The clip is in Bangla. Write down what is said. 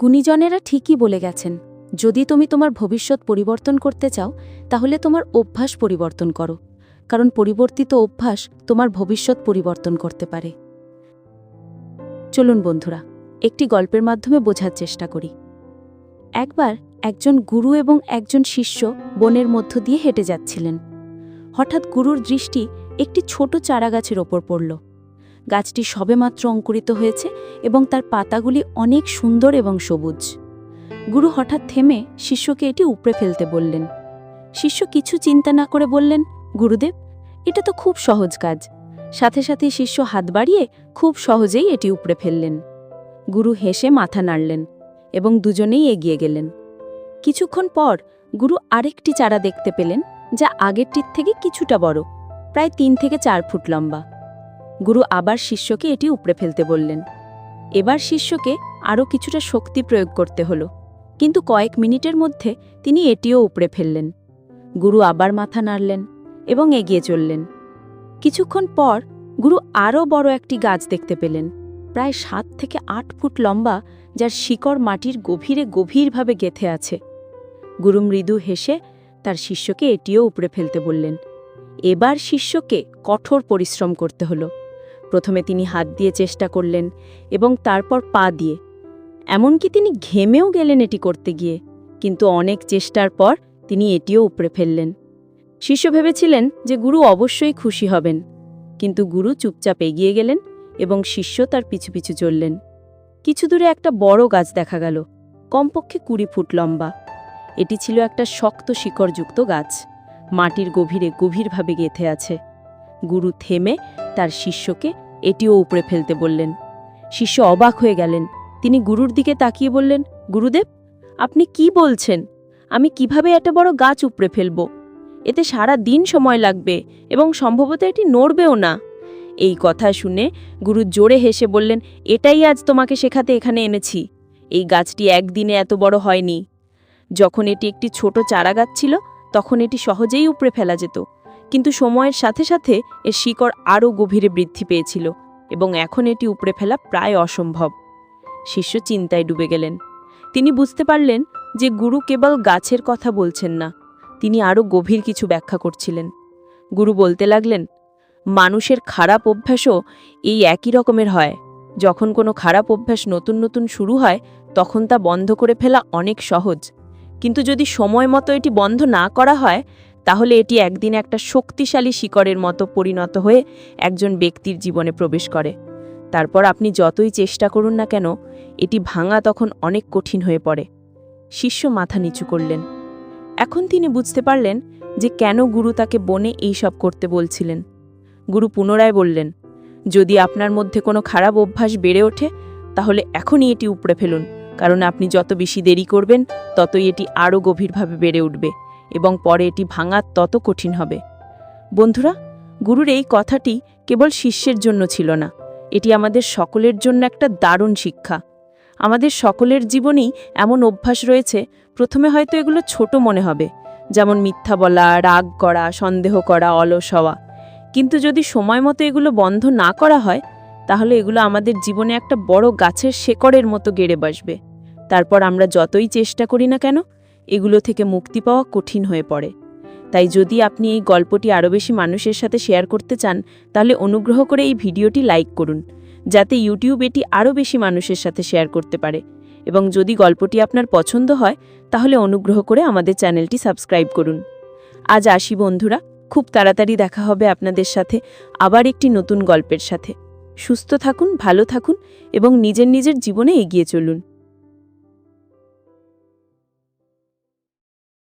গুণীজনেরা ঠিকই বলে গেছেন, যদি তুমি তোমার ভবিষ্যৎ পরিবর্তন করতে চাও, তাহলে তোমার অভ্যাস পরিবর্তন করো, কারণ পরিবর্তিত অভ্যাস তোমার ভবিষ্যৎ পরিবর্তন করতে পারে। চলুন বন্ধুরা, একটি গল্পের মাধ্যমে বোঝার চেষ্টা করি। একবার একজন গুরু এবং একজন শিষ্য বনের মধ্য দিয়ে হেঁটে যাচ্ছিলেন। হঠাৎ গুরুর দৃষ্টি একটি ছোট চারাগাছের ওপর পড়ল। গাছটি সবেমাত্র অঙ্কুরিত হয়েছে এবং তার পাতাগুলি অনেক সুন্দর এবং সবুজ। গুরু হঠাৎ থেমে শিষ্যকে এটি উপড়ে ফেলতে বললেন। শিষ্য কিছু চিন্তা না করে বললেন, গুরুদেব, এটা তো খুব সহজ কাজ। সাথে সাথে শিষ্য হাত বাড়িয়ে খুব সহজেই এটি উপড়ে ফেললেন। গুরু হেসে মাথা নাড়লেন এবং দুজনেই এগিয়ে গেলেন। কিছুক্ষণ পর গুরু আরেকটি চারা দেখতে পেলেন, যা আগেরটির থেকে কিছুটা বড়, প্রায় তিন থেকে চার ফুট লম্বা। গুরু আবার শিষ্যকে এটি উপড়ে ফেলতে বললেন। এবার শিষ্যকে আরও কিছুটা শক্তি প্রয়োগ করতে হলো, কিন্তু কয়েক মিনিটের মধ্যে তিনি এটিও উপড়ে ফেললেন। গুরু আবার মাথা নাড়লেন এবং এগিয়ে চললেন। কিছুক্ষণ পর গুরু আরও বড় একটি গাছ দেখতে পেলেন, প্রায় সাত থেকে আট ফুট লম্বা, যার শিকড় মাটির গভীরে গভীরভাবে গেথে আছে। গুরু মৃদু হেসে তার শিষ্যকে এটিও উপড়ে ফেলতে বললেন। এবার শিষ্যকে কঠোর পরিশ্রম করতে হলো। প্রথমে তিনি হাত দিয়ে চেষ্টা করলেন এবং তারপর পা দিয়ে। এমনকি তিনি ঘেমেও গেলেন এটি করতে গিয়ে, কিন্তু অনেক চেষ্টার পর তিনি এটিও উপড়ে ফেললেন। শিষ্য ভেবেছিলেন যে গুরু অবশ্যই খুশি হবেন, কিন্তু গুরু চুপচাপ এগিয়ে গেলেন এবং শিষ্য তার পিছু পিছু চললেন। কিছু দূরে একটা বড় গাছ দেখা গেল, কমপক্ষে কুড়ি ফুট লম্বা। এটি ছিল একটা শক্ত শিকড়যুক্ত গাছ, মাটির গভীরে গভীরভাবে গেঁথে আছে। গুরু থেমে তার শিষ্যকে এটিও উপড়ে ফেলতে বললেন। শিষ্য অবাক হয়ে গেলেন। তিনি গুরুর দিকে তাকিয়ে বললেন, গুরুদেব, আপনি কি বলছেন? আমি কীভাবে এত বড় গাছ উপড়ে ফেলব? এতে সারা দিন সময় লাগবে এবং সম্ভবত এটি নড়বেও না। এই কথা শুনে গুরু জোরে হেসে বললেন, এটাই আজ তোমাকে শেখাতে এখানে এনেছি। এই গাছটি একদিনে এত বড় হয়নি। যখন এটি একটি ছোট চারা গাছ ছিল, তখন এটি সহজেই উপড়ে ফেলা যেত। কিন্তু সময়ের সাথে সাথে এর শিকড় আরও গভীরে বৃদ্ধি পেয়েছিল এবং এখন এটি উপড়ে ফেলা প্রায় অসম্ভব। শিষ্য চিন্তায় ডুবে গেলেন। তিনি বুঝতে পারলেন যে গুরু কেবল গাছের কথা বলছেন না, তিনি আরও গভীর কিছু ব্যাখ্যা করছিলেন। গুরু বলতে লাগলেন, মানুষের খারাপ অভ্যাসও এই একই রকমের হয়। যখন কোনো খারাপ অভ্যাস নতুন নতুন শুরু হয়, তখন তা বন্ধ করে ফেলা অনেক সহজ। কিন্তু যদি সময় মতো এটি বন্ধ না করা হয় তাহলে এটি একদিন একটা শক্তিশালী শিকড়ের মতো পরিণত হয়ে একজন ব্যক্তির জীবনে প্রবেশ করে। তারপর আপনি যতই চেষ্টা করুন না কেন, এটি ভাঙা তখন অনেক কঠিন হয়ে পড়ে। শিষ্য মাথা নিচু করলেন। এখন তিনি বুঝতে পারলেন যে কেন গুরু তাকে বনে এই সব করতে বলছিলেন। গুরু পুনরায় বললেন, যদি আপনার মধ্যে কোনো খারাপ অভ্যাস বেড়ে ওঠে, তাহলে এখনই এটি উপড়ে ফেলুন, কারণ আপনি যত বেশি দেরি করবেন, ততই এটি আরও গভীরভাবে বেড়ে উঠবে। এবং পরে এটি ভাঙা তত কঠিন হবে। বন্ধুরা, গুরুর এই কথাটি কেবল শিষ্যের জন্য ছিল না, এটি আমাদের সকলের জন্য একটা দারুণ শিক্ষা। আমাদের সকলের জীবনেই এমন অভ্যাস রয়েছে, প্রথমে হয়তো এগুলো ছোট মনে হবে, যেমন মিথ্যা বলা, রাগ করা, সন্দেহ করা, অলস হওয়া। কিন্তু যদি সময় মতো এগুলো বন্ধ না করা হয়, তাহলে এগুলো আমাদের জীবনে একটা বড় গাছের শেকড়ের মতো গেড়ে বসবে। তারপর আমরা যতই চেষ্টা করি না কেন এগুলো থেকে মুক্তি পাওয়া কঠিন হয়ে পড়ে। তাই যদি আপনি এই গল্পটি আরও বেশি মানুষের সাথে শেয়ার করতে চান, তাহলে অনুগ্রহ করে এই ভিডিওটি লাইক করুন, যাতে ইউটিউব এটি আরও বেশি মানুষের সাথে শেয়ার করতে পারে। এবং যদি গল্পটি আপনার পছন্দ হয়, তাহলে অনুগ্রহ করে আমাদের চ্যানেলটি সাবস্ক্রাইব করুন। আজ আসি বন্ধুরা, খুব তাড়াতাড়ি দেখা হবে আপনাদের সাথে আবার একটি নতুন গল্পের সাথে। সুস্থ থাকুন, ভালো থাকুন এবং নিজের নিজের জীবনে এগিয়ে চলুন।